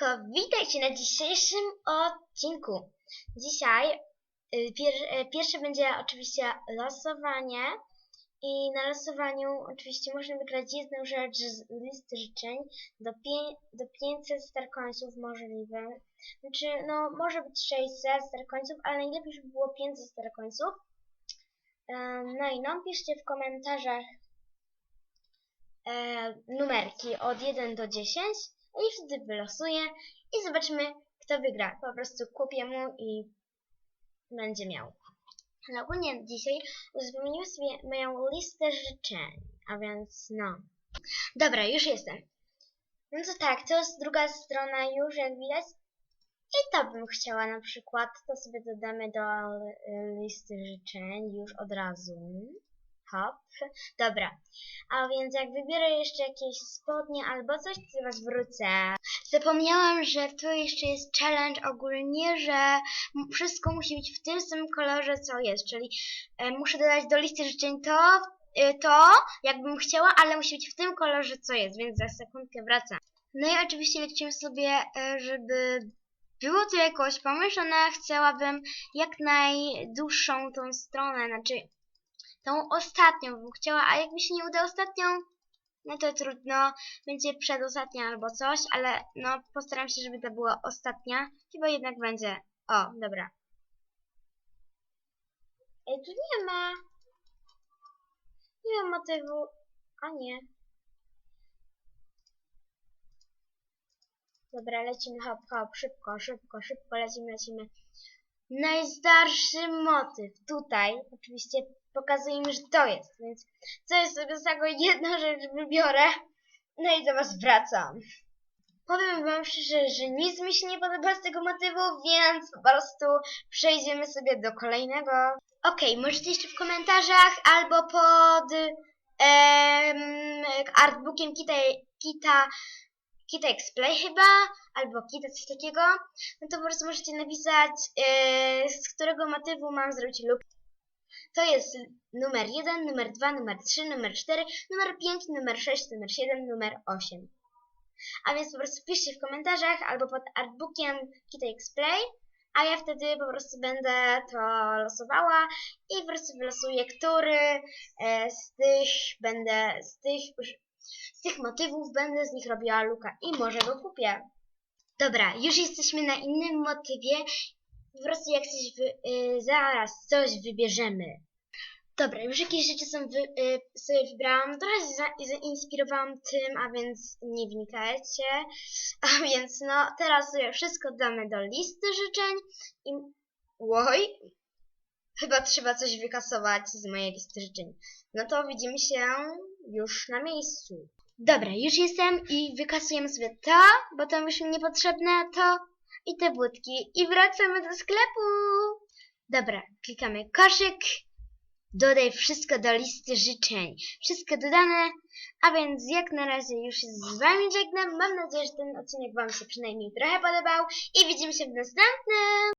Siemanko, witajcie na dzisiejszym odcinku. Dzisiaj y, pier, y, pierwsze będzie oczywiście losowanie i na losowaniu oczywiście można wygrać jedną rzecz z listy życzeń do, pię, do 500 starkońców możliwe. Znaczy, no może być 600 starkońców, ale najlepiej, żeby było 500 starkońców. Em, No i no, piszcie w komentarzach e, numerki od 1 do 10 i wtedy wylosuję i zobaczymy, kto wygra. Po prostu kupię mu i będzie miał. Ale ogólnie dzisiaj uzupełniłem sobie moją listę życzeń, a więc no. Dobra, już jestem. No to tak, to jest druga strona już, jak widać. I to bym chciała na przykład, to sobie dodamy do y, listy życzeń już od razu. Hop. Dobra. A więc jak wybiorę jeszcze jakieś spodnie albo coś, to was wrócę. Zapomniałam, że to jeszcze jest challenge ogólnie, że wszystko musi być w tym samym kolorze, co jest. Czyli e, muszę dodać do listy życzeń to, e, to, jakbym chciała, ale musi być w tym kolorze, co jest, więc za sekundkę wracam. No i oczywiście lecimy sobie, e, żeby było to jakoś pomyślane, chciałabym jak najdłuższą tą stronę, znaczy tą ostatnią bym chciała, a jak mi się nie uda ostatnią, no to trudno, będzie przedostatnia albo coś, ale no postaram się, żeby to była ostatnia, chyba jednak będzie. O, dobra. Ej, tu nie ma. Nie ma motywu. A nie. Dobra, lecimy, hop, hop, szybko, szybko, szybko, lecimy, lecimy. Najstarszy motyw tutaj, oczywiście pokazuje mi, że to jest, więc co jest sobie z tego jedna rzecz wybiorę, no i do was wracam. Powiem wam szczerze, że nic mi się nie podoba z tego motywu, więc po prostu przejdziemy sobie do kolejnego. Okej, możecie jeszcze w komentarzach albo pod em, artbookiem Kita, Kita, Kita Explay chyba, albo Kita coś takiego, no to po prostu możecie napisać, e, z którego motywu mam zrobić lub to jest numer 1, numer 2, numer 3, numer 4, numer 5, numer 6, numer 7, numer 8. A więc po prostu piszcie w komentarzach albo pod artbookiem Kita Explay, a ja wtedy po prostu będę to losowała i po prostu wylosuję, który e, z tych będę, z tych, z tych motywów będę z nich robiła luka i może go kupię. Dobra, już jesteśmy na innym motywie po prostu jak coś wy, y, zaraz coś wybierzemy. Dobra, już jakieś rzeczy są wy, y, sobie wybrałam. Trochę się za, zainspirowałam tym, a więc nie wnikajcie. A więc no, teraz sobie wszystko damy do listy życzeń i... Oj, chyba trzeba coś wykasować z mojej listy życzeń. No to widzimy się już na miejscu. Dobra, już jestem i wykasujemy sobie to, bo to już mi niepotrzebne, to i te budki i wracamy do sklepu. Dobra, klikamy koszyk, dodaj wszystko do listy życzeń. Wszystko dodane, a więc jak na razie już z wami żegnam. Mam nadzieję, że ten odcinek wam się przynajmniej trochę podobał i widzimy się w następnym.